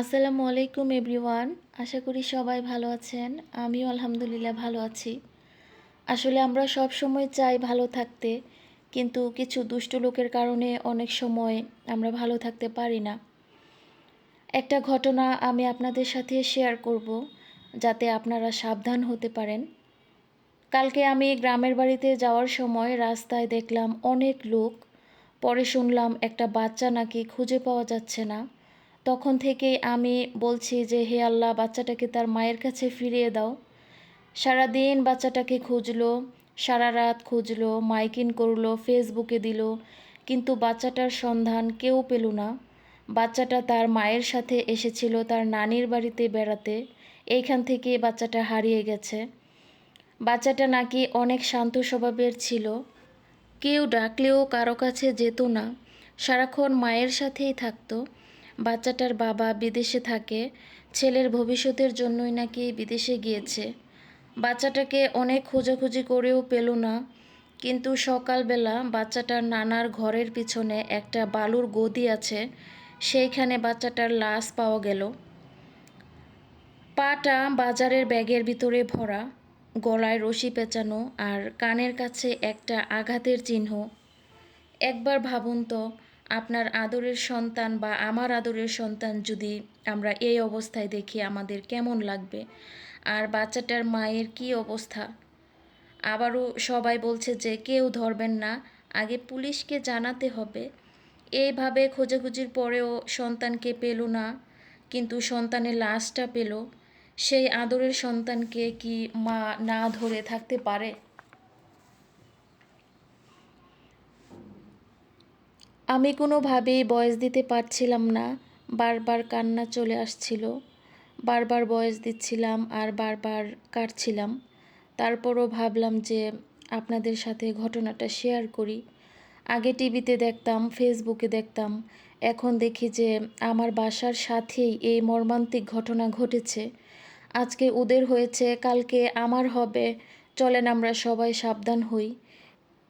আসসালামু আলাইকুম এভরিওয়ান, আশা করি সবাই ভালো আছেন। আমিও আলহামদুলিল্লাহ ভালো আছি। আসলে আমরা সব সময় চাই ভালো থাকতে, কিন্তু কিছু দুষ্ট লোকের কারণে অনেক সময় আমরা ভালো থাকতে পারি না। একটা ঘটনা আমি আপনাদের সাথে শেয়ার করব, যাতে আপনারা সাবধান হতে পারেন। কালকে আমি গ্রামের বাড়িতে যাওয়ার সময় রাস্তায় দেখলাম অনেক লোক, পরে শুনলাম একটা বাচ্চা নাকি খুঁজে পাওয়া যাচ্ছে না। তখন থেকেই আমি বলছি যে, হে আল্লাহ, বাচ্চাটাকে তার মায়ের কাছে ফিরিয়ে দাও। সারাদিন বাচ্চাটাকে খুঁজলো, সারা রাত খুঁজলো মাইকিন করল, ফেসবুকে দিল, কিন্তু বাচ্চাটার সন্ধান কেউ পেল না। বাচ্চাটা তার মায়ের সাথে এসেছিল তার নানির বাড়িতে বেড়াতে। এইখান থেকে বাচ্চাটা হারিয়ে গেছে। বাচ্চাটা নাকি অনেক শান্ত স্বভাবের ছিল। কেউ ডাকলেও কারও কাছে যেত না। সারাক্ষণ মায়ের সাথেই থাকতো। বাচ্চাটার বাবা বিদেশে থাকে, ছেলের ভবিষ্যতের জন্যই নাকি বিদেশে গিয়েছে। বাচ্চাটাকে অনেক খোঁজাখুঁজি করেও পেল না, কিন্তু সকালবেলা বাচ্চাটার নানার ঘরের পিছনে একটা বালুর গদি আছে, সেইখানে বাচ্চাটার লাশ পাওয়া গেল। পাটা বাজারের ব্যাগের ভিতরে ভরা, গলায় রশি পেঁচানো আর কানের কাছে একটা আঘাতের চিহ্ন। একবার ভাবুন তো আপনার আদরের সন্তান বা আমার আদরের সন্তান যদি আমরা এই অবস্থায় দেখি, আমাদের কেমন লাগবে? আর বাচ্চাটার মায়ের কি অবস্থা? আবারও সবাই বলছে যে, কেউ ধরবেন না। আগে পুলিশকে জানাতে হবে। এইভাবে খোঁজাখুঁজির পরেও সন্তানকে পেল না, কিন্তু সন্তানের লাশটা পেল। সেই আদরের সন্তানকে কি মা না ধরে থাকতে পারে? আমি কোনোভাবেই বয়স দিতে পারছিলাম না। বারবার কান্না চলে আসছিল। বারবার বয়স দিচ্ছিলাম আর বারবার কাটছিলাম। তারপরও ভাবলাম যে আপনাদের সাথে ঘটনাটা শেয়ার করি। আগে টিভিতে দেখতাম, ফেসবুকে দেখতাম। এখন দেখি যে আমার বাসার সাথেই এই মর্মান্তিক ঘটনা ঘটেছে। আজকে ওদের হয়েছে, কালকে আমার হবে। চলেন আমরা সবাই সাবধান হই।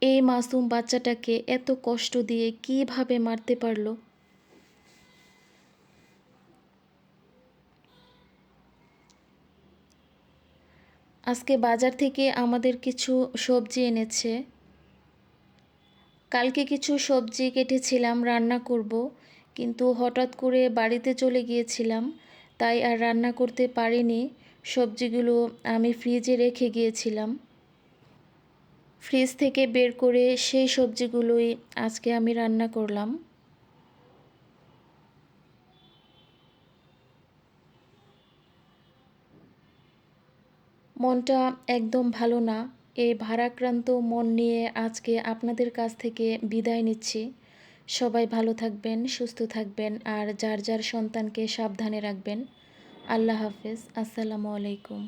এই মাসুম বাচ্চাটাকে এত কষ্ট দিয়ে কীভাবে মারতে পারল? আজকে বাজার থেকে আমাদের কিছু সবজি এনেছে। কালকে কিছু সবজি কেটেছিলাম, রান্না করব। কিন্তু হঠাৎ করে বাড়িতে চলে গিয়েছিলাম, তাই আর রান্না করতে পারিনি। সবজিগুলো আমি ফ্রিজে রেখে গিয়েছিলাম। ফ্রিজ থেকে বের করে সেই সবজিগুলোই আজকে আমি রান্না করলাম। মনটা একদম ভালো না এই ভারাক্রান্ত মন নিয়ে আজকে আপনাদের কাছ থেকে বিদায় নিচ্ছি। সবাই ভালো থাকবেন, সুস্থ থাকবেন, আর যার যার সন্তানকে সাবধানে রাখবেন। আল্লাহ হাফেজ, আসসালামু আলাইকুম।